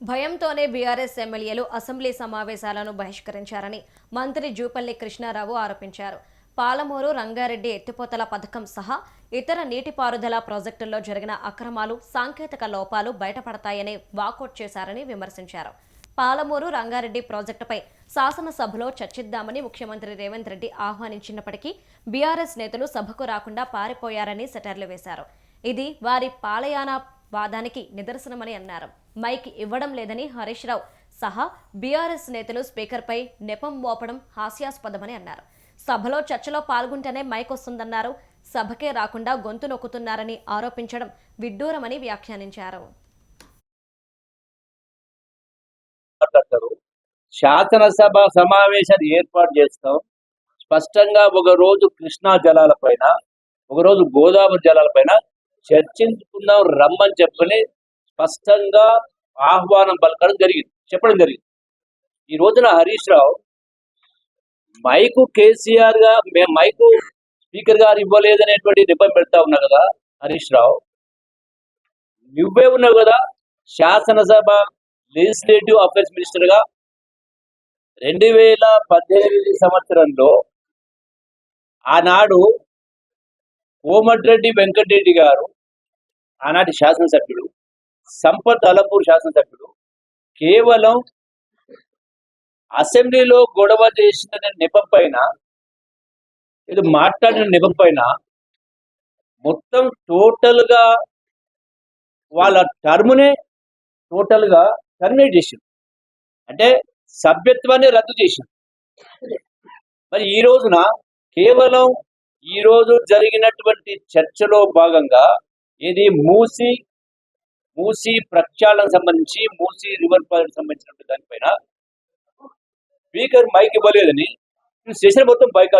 భయంతోనే బీఆర్ఎస్ ఎమ్మెల్యేలు అసెంబ్లీ సమావేశాలను బహిష్కరించారని మంత్రి జూపల్లి కృష్ణారావు ఆరోపించారు. పాలమూరు రంగారెడ్డి ఎత్తిపోతల పథకం సహా ఇతర నీటిపారుదల ప్రాజెక్టుల్లో జరిగిన అక్రమాలు సాంకేతిక లోపాలు బయటపడతాయని వాకౌట్ చేశారని విమర్శించారు. పాలమూరు రంగారెడ్డి ప్రాజెక్టుపై శాసనసభలో చర్చిద్దామని ముఖ్యమంత్రి రేవంత్ రెడ్డి ఆహ్వానించినప్పటికీ బీఆర్ఎస్ నేతలు సభకు రాకుండా పారిపోయారని సెటర్లు వేశారు. ఇది వారి పాలయాన వాదానికి నిదర్శనమని అన్నారు. మైక్ ఇవ్వడం లేదని హరీష్ రావు సహా బీఆర్ఎస్ నేతలు స్పీకర్పై నెపం మోపడం హాస్యాస్పదమని అన్నారు. సభలో చర్చలో పాల్గొంటేనే మైక్ వస్తుందన్నారు. సభకే రాకుండా గొంతు నొక్కుతున్నారని ఆరోపించడం విడ్డూరమని వ్యాఖ్యానించారు. శాసనసభ సమావేశాన్ని ఏర్పాటు చేస్తాం. స్పష్టంగా ఒక రోజు కృష్ణా జలాలపైన ఒక రోజు గోదావరి జలాలపైన చర్చించుకుందాం రమ్మని చెప్పని స్పష్టంగా ఆహ్వానం పలకడం జరిగింది. చెప్పడం జరిగింది. ఈ రోజున హరీష్ రావు మైకు కేసీఆర్గా మేము మైకు స్పీకర్ గారు ఇవ్వలేదనేటువంటి నిబంధన పెడతా ఉన్నా కదా హరీష్ రావు నువ్వే ఉన్నావు కదా శాసనసభ లెజిస్లేటివ్ అఫైర్స్ మినిస్టర్గా. రెండు వేల పద్దెనిమిది సంవత్సరంలో ఆనాడు కోమటిరెడ్డి వెంకటరెడ్డి గారు ఆనాటి శాసనసభ్యుడు సంపత్ అలంపూర్ శాసనసభ్యుడు కేవలం అసెంబ్లీలో గొడవ చేసిన నెపం పైన ఇది మాట్లాడిన నెపం పైన మొత్తం టోటల్గా వాళ్ళ టర్మునే టోటల్గా టర్మినేట్ చేసింది అంటే సభ్యత్వాన్ని రద్దు చేసింది మరి ఈ రోజున కేవలం ఈ రోజు జరిగినటువంటి చర్చలో భాగంగా ఇది మూసి మూసి ప్రక్షాళన సంబంధించి మూసి రివర్ ప్రాజెక్ట్ సంబంధించిన దానిపైన. స్పీకర్ మైక్ ఇవ్వలేదని సెషన్ మొత్తం బైకాట్